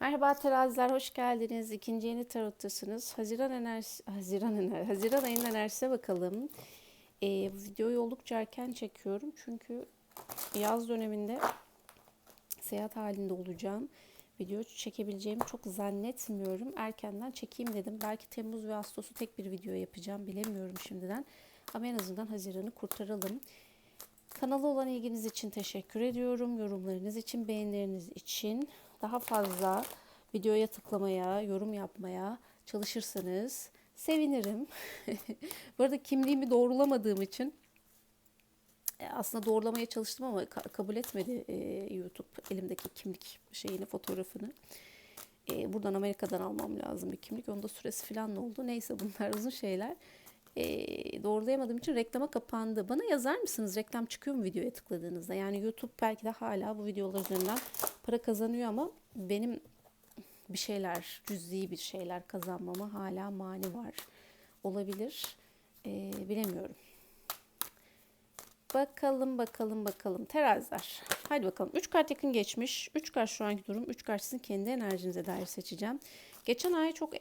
Merhaba teraziler, hoş geldiniz. İkinci yeni tarottasınız. Haziran enerjisi, Haziran ener, Haziran ayının enerjisine bakalım. Ee, bu videoyu oldukça erken çekiyorum çünkü yaz döneminde seyahat halinde olacağım. Video çekebileceğimi çok zannetmiyorum. Erkenden çekeyim dedim. Belki Temmuz ve Ağustos'u tek bir video yapacağım. Bilemiyorum şimdiden. Ama en azından Haziran'ı kurtaralım. Kanala olan ilginiz için teşekkür ediyorum. Yorumlarınız için, beğenileriniz için daha fazla videoya tıklamaya, yorum yapmaya çalışırsanız sevinirim. Bu arada kimliğimi doğrulamadığım için e, aslında doğrulamaya çalıştım ama ka- kabul etmedi e, YouTube elimdeki kimlik şeyini, fotoğrafını. E, buradan Amerika'dan almam lazım bir kimlik. Onda süresi falan ne oldu? Neyse bunlar uzun şeyler. E, doğrulayamadığım için reklama kapandı. Bana yazar mısınız reklam çıkıyor mu videoya tıkladığınızda? Yani YouTube belki de hala bu videolar üzerinden para kazanıyor ama benim bir şeyler, cüzi bir şeyler kazanmama hala mani var. Olabilir. E, bilemiyorum. Bakalım bakalım bakalım. Teraziler. Haydi bakalım. 3 kart yakın geçmiş. 3 kart şu anki durum. 3 kart sizin kendi enerjinize dair seçeceğim. Geçen ay çok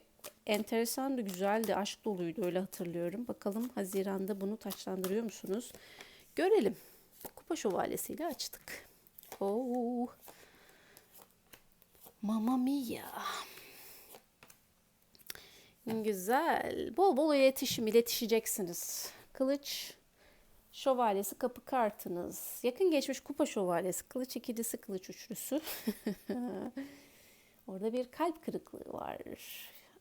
enteresandı, güzeldi, aşk doluydu öyle hatırlıyorum. Bakalım Haziran'da bunu taçlandırıyor musunuz? Görelim. Kupa şövalyesiyle açtık. Oo. Mamma mia. Güzel. Bol bol iletişim, iletişeceksiniz. Kılıç şövalyesi kapı kartınız. Yakın geçmiş kupa şövalyesi, kılıç ikilisi, kılıç üçlüsü. Orada bir kalp kırıklığı var.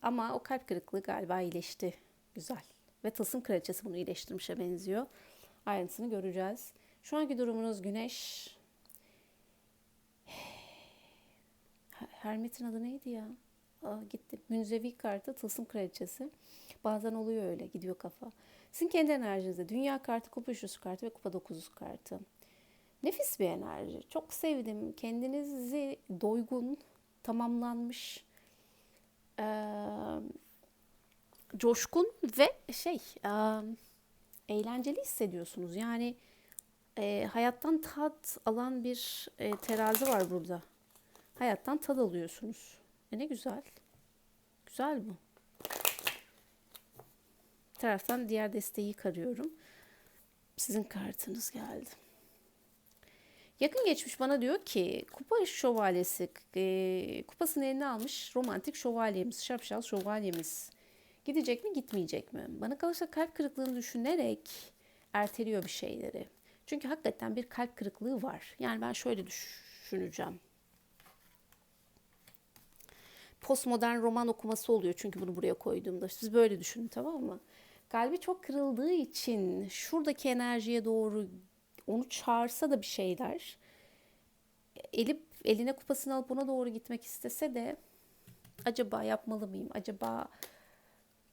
Ama o kalp kırıklığı galiba iyileşti. Güzel. Ve tılsım kraliçesi bunu iyileştirmişe benziyor. Ayrıntısını göreceğiz. Şu anki durumunuz güneş. Hermit'in adı neydi ya? Aa, gitti. Münzevi kartı tılsım kraliçesi. Bazen oluyor öyle gidiyor kafa. Sizin kendi enerjinizde dünya kartı, kupa üçlüsü kartı ve kupa dokuzusu kartı. Nefis bir enerji. Çok sevdim. Kendinizi doygun, tamamlanmış, eee, coşkun ve şey eee, eğlenceli hissediyorsunuz. Yani eee, hayattan tat alan bir eee, terazi var burada. Hayattan tad alıyorsunuz. E ne güzel. Güzel bu. Bir taraftan diğer desteği karıyorum. Sizin kartınız geldi. Yakın geçmiş bana diyor ki kupa şövalyesi e, kupasını eline almış romantik şövalyemiz, şapşal şövalyemiz. Gidecek mi gitmeyecek mi? Bana kalırsa kalp kırıklığını düşünerek erteliyor bir şeyleri. Çünkü hakikaten bir kalp kırıklığı var. Yani ben şöyle düşüneceğim. Postmodern roman okuması oluyor çünkü bunu buraya koyduğumda. Siz böyle düşünün tamam mı? Kalbi çok kırıldığı için şuradaki enerjiye doğru onu çağırsa da bir şeyler elip eline kupasını alıp ona doğru gitmek istese de acaba yapmalı mıyım? Acaba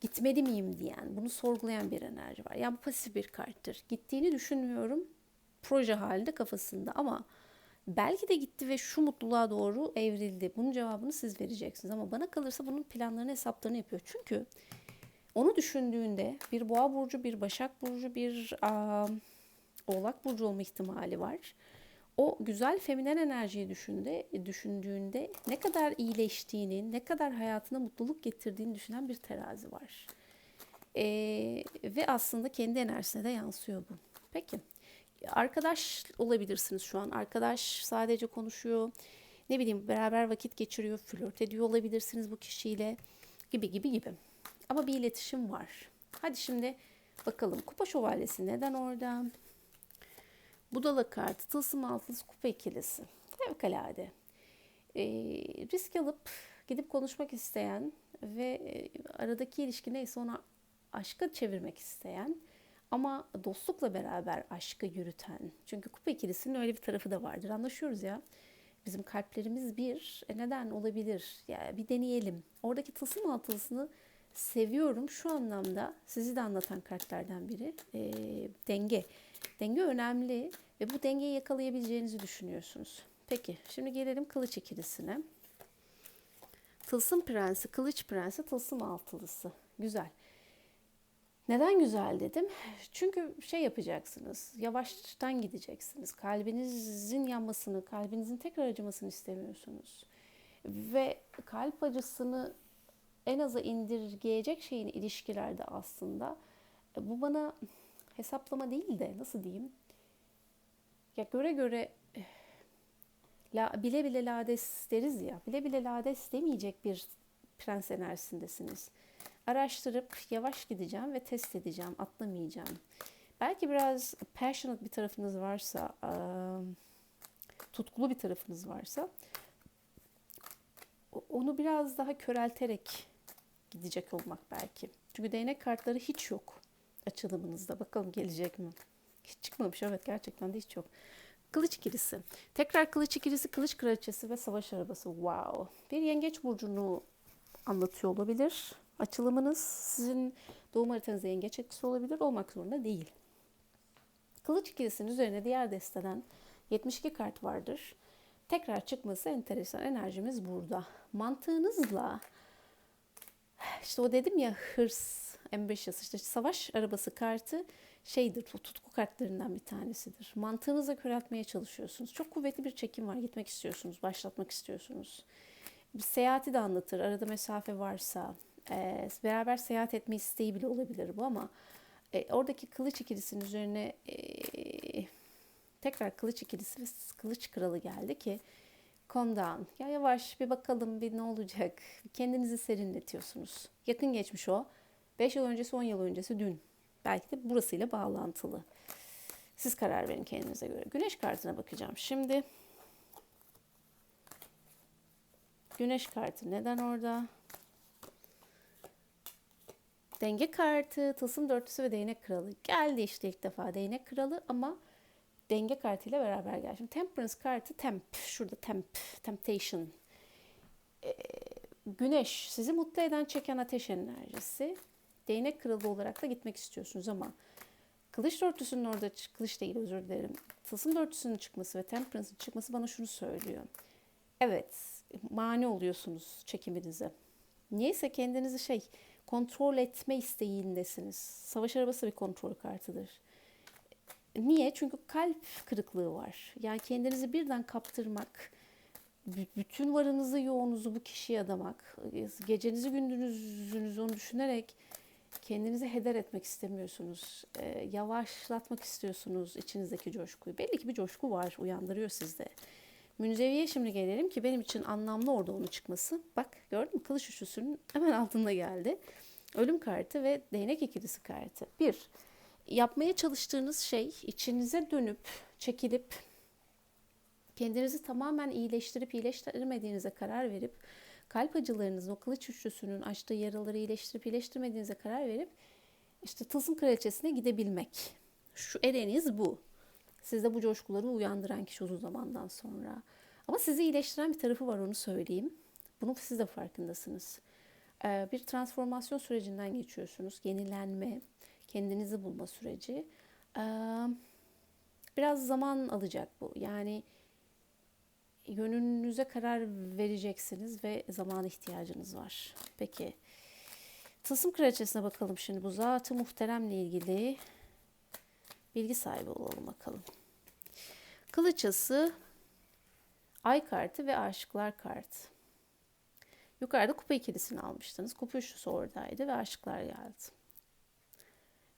gitmeli miyim diyen, bunu sorgulayan bir enerji var. Yani bu pasif bir karttır. Gittiğini düşünmüyorum. Proje halinde kafasında ama belki de gitti ve şu mutluluğa doğru evrildi. Bunun cevabını siz vereceksiniz ama bana kalırsa bunun planlarını, hesaplarını yapıyor. Çünkü onu düşündüğünde bir boğa burcu, bir başak burcu, bir aa, oğlak burcu olma ihtimali var. O güzel feminen enerjiyi düşünde, düşündüğünde ne kadar iyileştiğini, ne kadar hayatına mutluluk getirdiğini düşünen bir terazi var. Ee, ve aslında kendi enerjisine de yansıyor bu. Peki. Arkadaş olabilirsiniz şu an. Arkadaş sadece konuşuyor. Ne bileyim beraber vakit geçiriyor, flört ediyor olabilirsiniz bu kişiyle gibi gibi gibi. Ama bir iletişim var. Hadi şimdi bakalım kupa şövalyesi neden orada? Budala kartı, tılsım altısı, kupa ikilisi. Fevkalade. Ee, risk alıp gidip konuşmak isteyen ve e, aradaki ilişki neyse ona aşka çevirmek isteyen ama dostlukla beraber aşkı yürüten. Çünkü kupa ikilisinin öyle bir tarafı da vardır. Anlaşıyoruz ya. Bizim kalplerimiz bir. E neden olabilir? Ya yani bir deneyelim. Oradaki tılsım altılısını seviyorum şu anlamda. Sizi de anlatan kartlardan biri. E, denge. Denge önemli ve bu dengeyi yakalayabileceğinizi düşünüyorsunuz. Peki şimdi gelelim kılıç ikilisine. Tılsım prensi, kılıç prensi, tılsım altılısı. Güzel. Neden güzel dedim? Çünkü şey yapacaksınız, yavaştan gideceksiniz. Kalbinizin yanmasını, kalbinizin tekrar acımasını istemiyorsunuz. Ve kalp acısını en aza indirgeyecek şeyin ilişkilerde aslında e, bu bana hesaplama değil de nasıl diyeyim? Ya göre göre eh, la, bile bile lades deriz ya. Bile bile lades demeyecek bir prens enerjisindesiniz. Araştırıp yavaş gideceğim ve test edeceğim. Atlamayacağım. Belki biraz passionate bir tarafınız varsa, tutkulu bir tarafınız varsa onu biraz daha körelterek gidecek olmak belki. Çünkü değnek kartları hiç yok açılımınızda. Bakalım gelecek mi? Hiç çıkmamış evet gerçekten de hiç yok. Kılıç ikilisi. Tekrar kılıç ikilisi, kılıç kraliçesi ve savaş arabası. Wow. Bir yengeç burcunu anlatıyor olabilir. Açılımınız sizin doğum haritanızda yengeç etkisi olabilir. Olmak zorunda değil. Kılıç ikilisinin üzerine diğer desteden 72 kart vardır. Tekrar çıkması enteresan. Enerjimiz burada. Mantığınızla işte o dedim ya hırs, ambitious, işte savaş arabası kartı şeydir, o tutku kartlarından bir tanesidir. Mantığınıza köreltmeye çalışıyorsunuz. Çok kuvvetli bir çekim var. Gitmek istiyorsunuz, başlatmak istiyorsunuz. Bir seyahati de anlatır. Arada mesafe varsa. E, beraber seyahat etme isteği bile olabilir bu ama e, oradaki kılıç ikilisinin üzerine e, tekrar kılıç ikilisi ve kılıç kralı geldi ki calm down. Ya yavaş bir bakalım bir ne olacak. Kendinizi serinletiyorsunuz. Yakın geçmiş o. 5 yıl öncesi 10 yıl öncesi dün. Belki de burasıyla bağlantılı. Siz karar verin kendinize göre. Güneş kartına bakacağım. Şimdi Güneş kartı neden orada? Denge kartı, tılsım dörtlüsü ve değnek kralı. Geldi işte ilk defa değnek kralı ama denge kartıyla beraber geldi. Şimdi Temperance kartı temp. Şurada temp, temptation. Ee, güneş sizi mutlu eden çeken ateş enerjisi. Değnek kralı olarak da gitmek istiyorsunuz ama kılıç dörtlüsünün orada, kılıç değil özür dilerim. Tılsım dörtlüsünün çıkması ve Temperance'ın çıkması bana şunu söylüyor. Evet, mani oluyorsunuz çekiminize. Niyeyse kendinizi şey, kontrol etme isteğindesiniz. Savaş arabası bir kontrol kartıdır. Niye? Çünkü kalp kırıklığı var. Yani kendinizi birden kaptırmak, bütün varınızı yoğunuzu bu kişiye adamak, gecenizi gündüzünüzü onu düşünerek kendinizi heder etmek istemiyorsunuz. Ee, yavaşlatmak istiyorsunuz içinizdeki coşkuyu. Belli ki bir coşku var, uyandırıyor sizde. Münzeviye şimdi gelelim ki benim için anlamlı orada onu çıkması. Bak gördün mü? Kılıç üçlüsünün hemen altında geldi. Ölüm kartı ve değnek ikilisi kartı. Bir, yapmaya çalıştığınız şey içinize dönüp, çekilip, kendinizi tamamen iyileştirip iyileştirmediğinize karar verip, kalp acılarınızın o kılıç üçlüsünün açtığı yaraları iyileştirip iyileştirmediğinize karar verip, işte tılsım kraliçesine gidebilmek. Şu ereniz bu. Sizde bu coşkuları uyandıran kişi uzun zamandan sonra. Ama sizi iyileştiren bir tarafı var onu söyleyeyim. Bunun siz de farkındasınız. Ee, bir transformasyon sürecinden geçiyorsunuz. Yenilenme, kendinizi bulma süreci. Ee, biraz zaman alacak bu. Yani yönünüze karar vereceksiniz ve zaman ihtiyacınız var. Peki. Tılsım kraliçesine bakalım şimdi. Bu zatı muhteremle ilgili bilgi sahibi olalım bakalım. Kılıçası, ay kartı ve aşıklar kartı. Yukarıda kupa ikilisini almıştınız. Kupa üçlüsü oradaydı ve aşıklar geldi.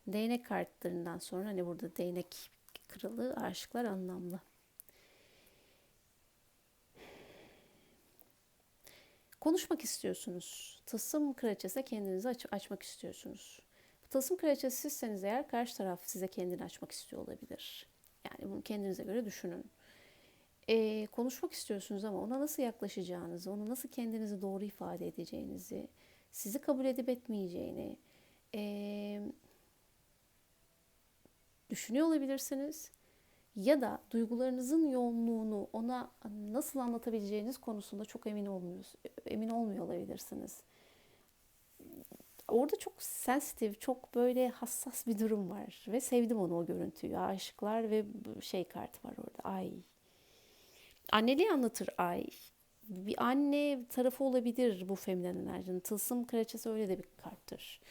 Değnek kartlarından sonra hani burada değnek kralı, aşıklar anlamlı. Konuşmak istiyorsunuz. Tılsım kraliçesine kendinizi aç açmak istiyorsunuz. Tılsım kraliçesi sizseniz eğer karşı taraf size kendini açmak istiyor olabilir. Yani bunu kendinize göre düşünün. Ee, konuşmak istiyorsunuz ama ona nasıl yaklaşacağınızı, onu nasıl kendinizi doğru ifade edeceğinizi, sizi kabul edip etmeyeceğini ee, düşünüyor olabilirsiniz. Ya da duygularınızın yoğunluğunu ona nasıl anlatabileceğiniz konusunda çok emin olmuyorsunuz, emin olmuyor olabilirsiniz orada çok sensitif, çok böyle hassas bir durum var. Ve sevdim onu o görüntüyü. Aşıklar ve şey kartı var orada. Ay. Anneliği anlatır ay. Bir anne tarafı olabilir bu feminen enerjinin. Tılsım kraliçesi öyle de bir karttır.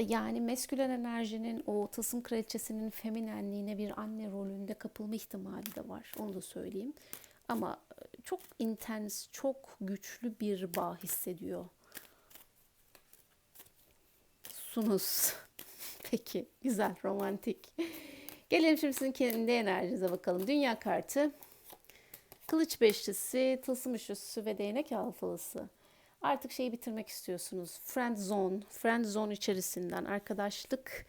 Yani meskülen enerjinin o tılsım kraliçesinin feminenliğine bir anne rolünde kapılma ihtimali de var. Onu da söyleyeyim. Ama e, çok intens, çok güçlü bir bağ hissediyor. Sunuz. Peki, güzel, romantik. Gelelim şimdi sizin kendi enerjinize bakalım. Dünya kartı, kılıç beşlisi, tılsım üçlüsü ve değnek alfalısı. Artık şeyi bitirmek istiyorsunuz. Friend zone, friend zone içerisinden, arkadaşlık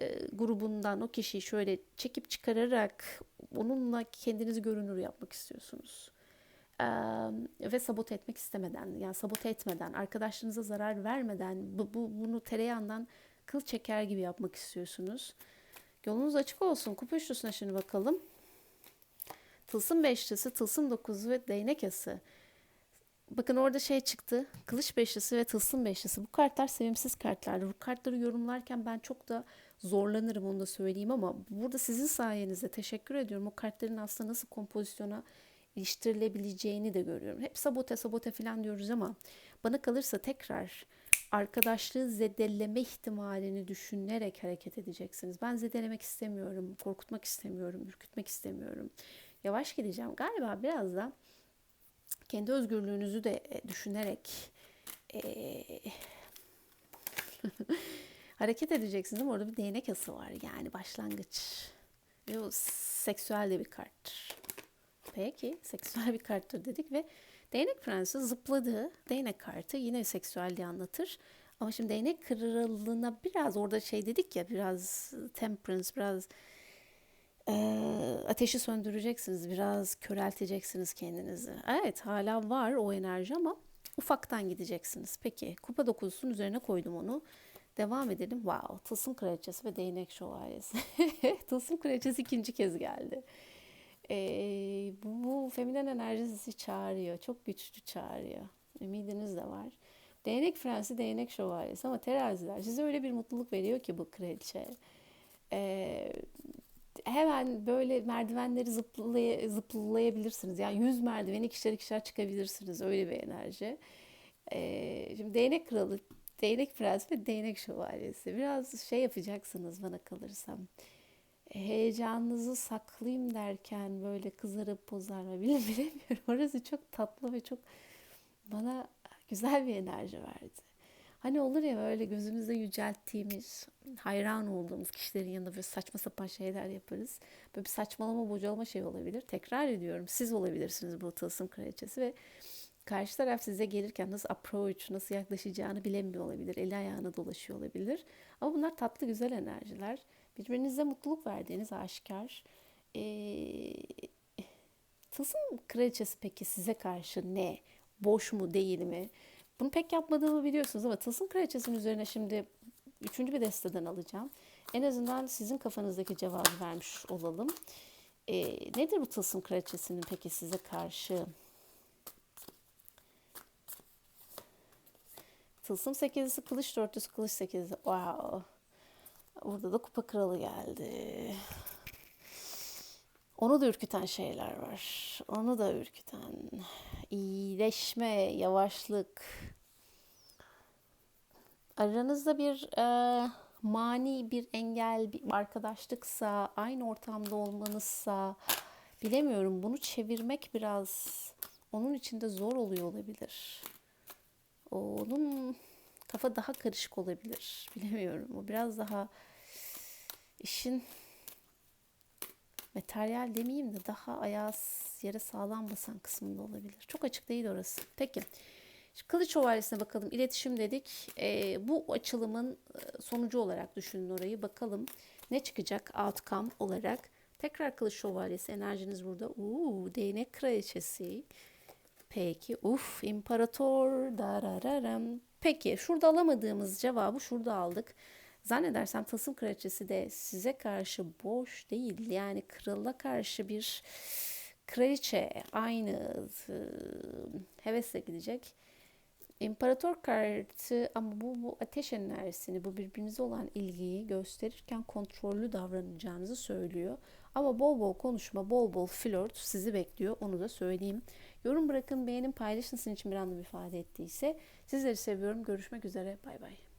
e, grubundan o kişiyi şöyle çekip çıkararak onunla kendinizi görünür yapmak istiyorsunuz. Ve sabote etmek istemeden, yani sabote etmeden, arkadaşlarınıza zarar vermeden, bu, bu bunu tereyağından kıl çeker gibi yapmak istiyorsunuz. Yolunuz açık olsun. Kupa üçlüsüne şimdi bakalım. Tılsım beşlisi, tılsım dokuzu ve değnek ası. Bakın orada şey çıktı. Kılıç beşlisi ve tılsım beşlisi. Bu kartlar sevimsiz kartlardır. Bu kartları yorumlarken ben çok da zorlanırım onu da söyleyeyim ama burada sizin sayenizde teşekkür ediyorum. O kartların aslında nasıl kompozisyona iliştirilebileceğini de görüyorum. Hep sabote sabote falan diyoruz ama bana kalırsa tekrar arkadaşlığı zedeleme ihtimalini düşünerek hareket edeceksiniz. Ben zedelemek istemiyorum, korkutmak istemiyorum, ürkütmek istemiyorum. Yavaş gideceğim. Galiba biraz da kendi özgürlüğünüzü de e, düşünerek e, hareket edeceksiniz ama orada bir değnek ası var yani başlangıç. Ve o seksüel de bir karttır. Peki seksüel bir karttır dedik ve değnek prensi zıpladı. Değnek kartı yine seksüelliği anlatır. Ama şimdi değnek kralına biraz orada şey dedik ya biraz temperance biraz e, ateşi söndüreceksiniz. Biraz körelteceksiniz kendinizi. Evet hala var o enerji ama ufaktan gideceksiniz. Peki kupa dokuzusunun üzerine koydum onu. Devam edelim. Wow. Tılsım Kraliçesi ve Değnek Şövalyesi. Tılsım Kraliçesi ikinci kez geldi. Ee, bu, feminen enerjisi çağırıyor. Çok güçlü çağırıyor. Ümidiniz de var. Değnek Frensi, Değnek Şövalyesi ama teraziler size öyle bir mutluluk veriyor ki bu kraliçe. Ee, hemen böyle merdivenleri zıplay zıplayabilirsiniz. Yani yüz merdiveni ikişer ikişer çıkabilirsiniz. Öyle bir enerji. Ee, şimdi Değnek Kralı Değnek Prens ve Değnek Şövalyesi. Biraz şey yapacaksınız bana kalırsam. Heyecanınızı saklayayım derken böyle kızarıp bozar mı bilemiyorum. Orası çok tatlı ve çok bana güzel bir enerji verdi. Hani olur ya böyle gözümüzde yücelttiğimiz, hayran olduğumuz kişilerin yanında böyle saçma sapan şeyler yaparız. Böyle bir saçmalama, bocalama şey olabilir. Tekrar ediyorum siz olabilirsiniz bu tılsım kraliçesi ve Karşı taraf size gelirken nasıl approach, nasıl yaklaşacağını bilemiyor olabilir. Eli ayağına dolaşıyor olabilir. Ama bunlar tatlı güzel enerjiler. Birbirinize mutluluk verdiğiniz aşikar. Ee, tılsım kraliçesi peki size karşı ne? Boş mu değil mi? Bunu pek yapmadığımı biliyorsunuz ama tılsım kraliçesinin üzerine şimdi üçüncü bir desteden alacağım. En azından sizin kafanızdaki cevabı vermiş olalım. Ee, nedir bu tılsım kraliçesinin peki size karşı Tılsım sekizisi, kılıç dörtlüsü, kılıç sekizisi. Wow. Burada da kupa kralı geldi. Onu da ürküten şeyler var. Onu da ürküten. iyileşme, yavaşlık. Aranızda bir e, mani bir engel, bir arkadaşlıksa, aynı ortamda olmanızsa bilemiyorum. Bunu çevirmek biraz onun için de zor oluyor olabilir onun kafa daha karışık olabilir. Bilemiyorum. O biraz daha işin materyal demeyeyim de daha ayağı yere sağlam basan kısmında olabilir. Çok açık değil orası. Peki. Kılıç Şövalyesi'ne bakalım. İletişim dedik. E, bu açılımın e, sonucu olarak düşünün orayı. Bakalım ne çıkacak outcome olarak. Tekrar Kılıç Şövalyesi. Enerjiniz burada. Uuu, değnek kraliçesi. Peki uf imparator darararam. Peki şurada alamadığımız cevabı şurada aldık. Zannedersem Tasım Kraliçesi de size karşı boş değil. Yani krala karşı bir kraliçe aynı e, hevesle gidecek. İmparator kartı ama bu, bu ateş enerjisini, bu birbirinize olan ilgiyi gösterirken kontrollü davranacağınızı söylüyor. Ama bol bol konuşma, bol bol flört sizi bekliyor. Onu da söyleyeyim. Yorum bırakın, beğenin, paylaşın sizin için bir anlam ifade ettiyse. Sizleri seviyorum. Görüşmek üzere. Bay bay.